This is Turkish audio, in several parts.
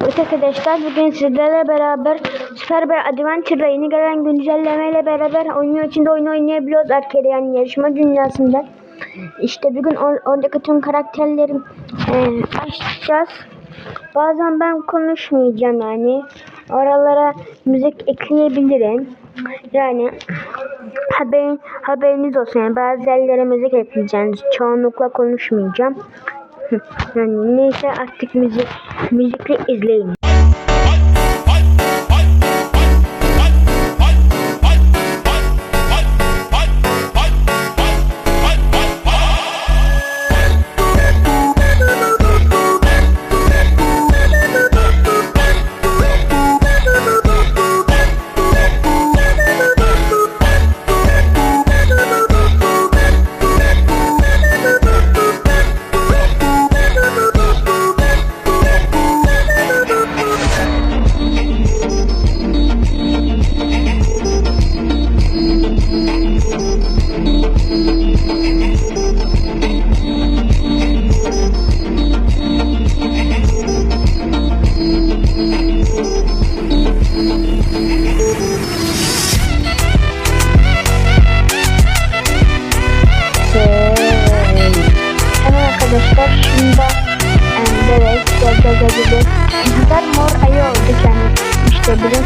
Evet arkadaşlar bugün sizlerle beraber Super Bear Adventure'da yeni gelen güncellemeyle beraber oyun içinde oyun oynayabiliyoruz arcade yani yarışma dünyasında. İşte bugün or oradaki tüm karakterleri e, açacağız. Bazen ben konuşmayacağım yani. Oralara müzik ekleyebilirim. Yani haber, haberiniz olsun. Yani bazı yerlere müzik ekleyeceğim. Çoğunlukla konuşmayacağım. Yani neyse artık müzik müzikle izleyin.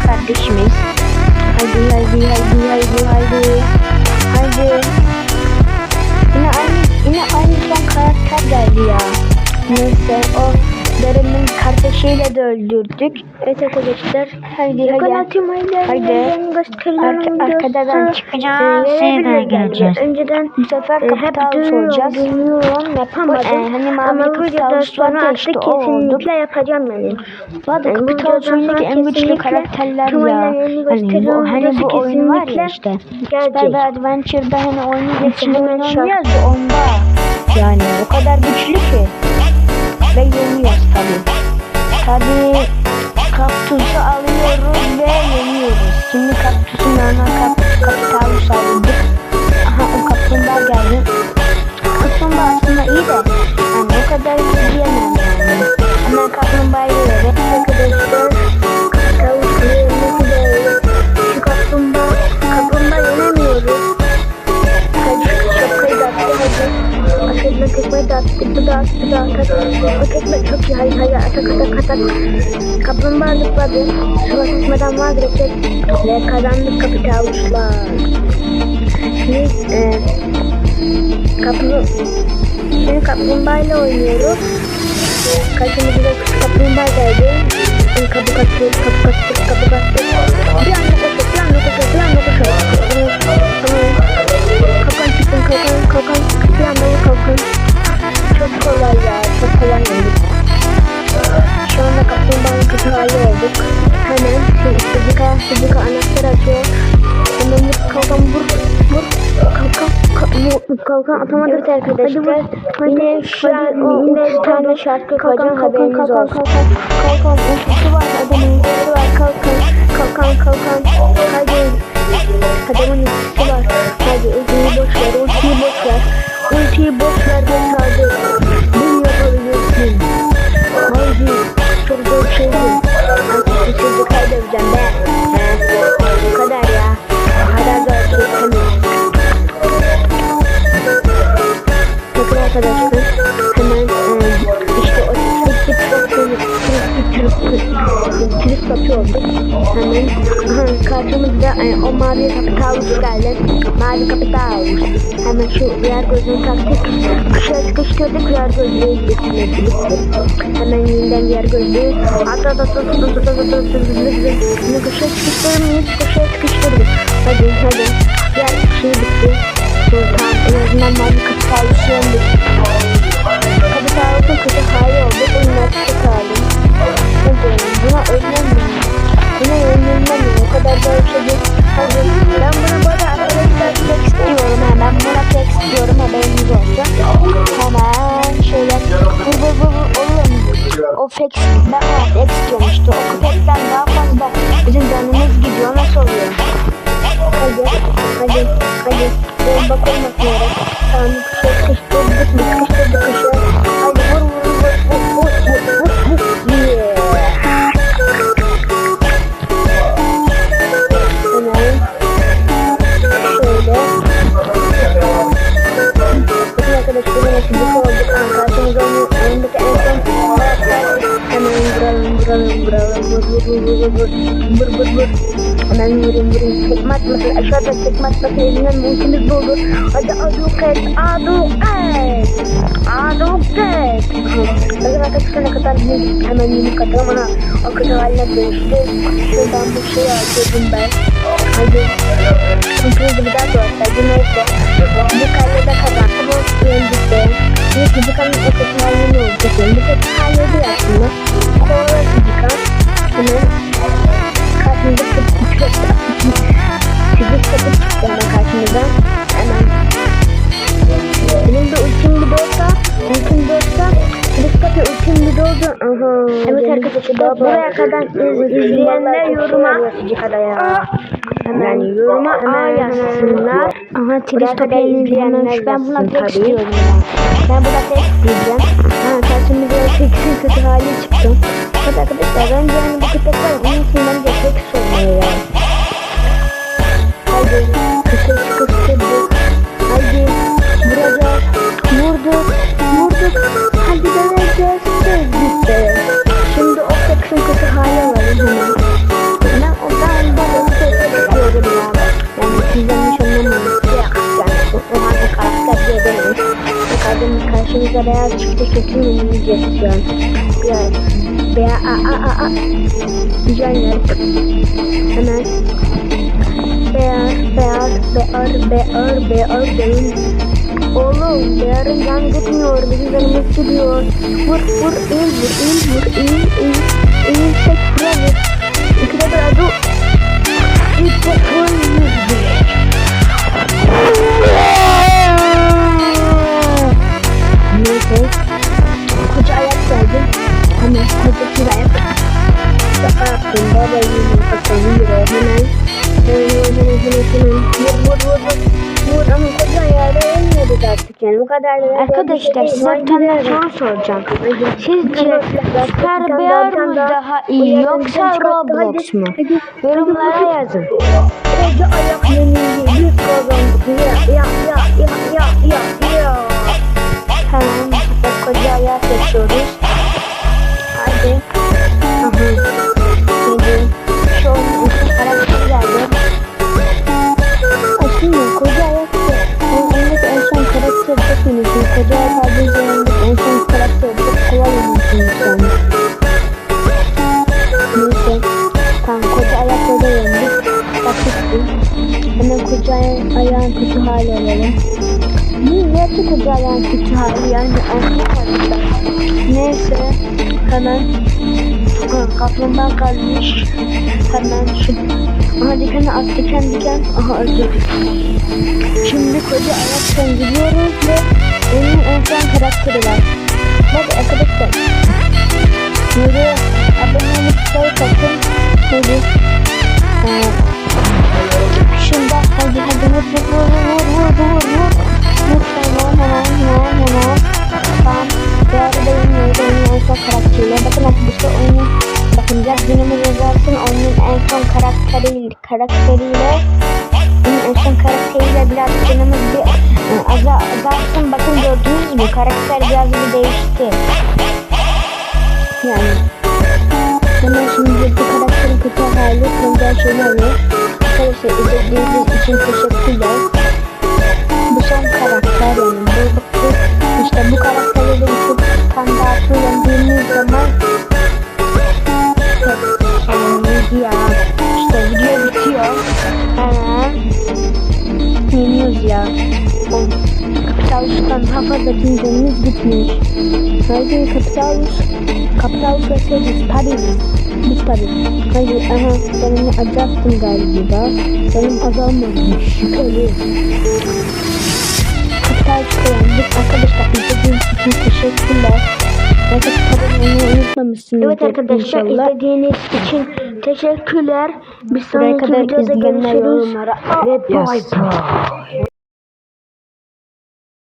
İşte bizim kardeşimiz. Haydi haydi haydi haydi haydi. Haydi. Yine aynı yine aynı son karakter geldi ya. Neyse o Deremin kardeşiyle de öldürdük. Evet arkadaşlar. Haydi haydi. Haydi. Arka, arkadan çıkacağız. Ee, Şeyden gireceğiz. Önceden bu sefer e, kapital soracağız. Bilmiyorum yapamadım. E, hani mavi kapital sonra artık kesinlikle yapacağım yani. Valla yani, kapital sonundaki en güçlü karakterler ya. Hani, hani bu, hani bu oyun var ya işte. Süper Adventure'da hani oyunu geçirdim. Oynuyoruz onda. Yani o kadar güçlü ki. Ve Tabii kaktüsü alıyoruz ve yeniyoruz. Şimdi kaktüsün yanına kap, Zıpladı. Sonra tekmeden vazgeçecek. Ve kazandık kapitaluşlar. Şimdi e, kaplı, şimdi kaplumbağayla oynuyoruz. Karşımıza da küçük kaplumbağa geldi. Kapı kaçıyor, kapı kaçıyor, kapı kaçıyor. Bir anda koşuyor, bir anda koşuyor, bir anda koşuyor. Atamadık. Arkadaşlar, yine şu an yine üç tane şarkı koyacağım, haberiniz olsun. Kalkan, kalkan, ultisi var, adamın ultisi var, kalkan, kalkan, kalkan, hadi. Adamın ultisi var, hadi ultiyi boş ver, ultiyi boş ver. Ultiyi boş ver yapıyorduk. Hemen aha, karşımızda e, o mavi kapitalus geldi. Mavi kapitalus. Hemen şu diğer gözünü taktık. Kışa sıkıştırdık diğer gözlüğü getirdik. Hemen yeniden diğer gözlüğü. At at at at at at at at at Bunu kışa sıkıştırmayız. Kışa sıkıştırdık. Hadi hadi. Fake ben o fake istiyorum işte. O köpekten daha fazla bizim canımız gidiyor. Nasıl oluyor? Hadi. Hadi. Hadi. Bomba koymak yere. Tamam. Sıkıştırdık? Sıkıştırdık kışı. Hadi vur vur vur vur vur vur vur Hemen vurayım bu işimiz doldu Hadi aduk et aduk et Aduk et Ne kadar kaçışana kadar bir hemen yeni katılmana akıcı haline dönüştü. Şuradan bir şey aldım ben. Hadi. Çünkü bir daha sonra neyse. Bu kalede kazandı bu yendik de. Çünkü bu kalede kazandı bu kalede kazandı Bu kalede kazandı bu kalede kazandı hemen karşımıza fizik kötü fizik kötü çıktı hemen karşımıza de ultim bir dolsa ultim dolsa kötü ultim bir buraya kadar iz- izleyenler yoruma- Hemen yoruma A yazsınlar. Aha Tristopia'nın izleyenler. Ben buna tabii. istiyorum. Ben buna tek diyeceğim. Ha karşımıza teksin kötü hali çıktı. Fakat arkadaşlar bence yani bu köpek var. Bunun için bence pek sormuyor yani. Haydi kısa kıskırdık. Haydi vuracağız. Vurduk. Vurduk. Hadi döneceğiz. Döndük de. Şimdi o kısım kötü hali var. Üzümün. Ben o ben ben onu çok istiyorum yani. Yani sizden hiç anlamadım. Şey yani o halde karakter diye demiş. Kadın karşımıza beyaz çıktı kötü mü? veya a a a a Güzeller Hemen Beyaz beyaz beyaz beyaz beyaz değil Oğlum beyazın can gitmiyor bizim canımız gidiyor? Vur vur in vur in vur in in in Tek kuralı İkide bir adı İkide kuralı artık yani. Bu kadar da Arkadaşlar size bir tane soru soracağım. Sizce Super Bear mı daha iyi yoksa Roblox mu? Yorumlara yazın. Koca ayak. Biz Ayağın kötü alalım. Bu gerçek koca ayağın kötü hali yani anlamadım ben. Neyse. Hemen kaplumbağa kalmış. Hemen şu. Aha dikeni at diken diken. Aha öldürdük. Şimdi koca ayaktan gidiyoruz ve onun en son karakteri var. Bak arkadaşlar. Yürü. Abone like atın. Hadi. Ee, karakteriyle. Bakın arkadaşlar oyunun bakın biraz günümüz yazarsın. Oyunun en son karakteriyle karakteriyle en son karakteriyle biraz canımız bir aza, azalsın. Bakın gördünüz mü? Karakter biraz bir değişti. Yani. Hemen şimdi bu karakterin kötü hali şeyini alıyor. Arkadaşlar izlediğiniz kafadaki canımız gitmiyor. Haydi kapsalmış. Kapsalmış yaşıyoruz. Paris. Biz Paris. Hayır aha canımı acattım galiba. Canım azalmamış. Şüpheli. Kapsalmış beğendik. Arkadaşlar izlediğiniz için teşekkürler. Arkadaşlar unutmamışsınız. Evet arkadaşlar inşallah. izlediğiniz için teşekkürler. Bir sonraki videoda görüşürüz. Ve bye bye.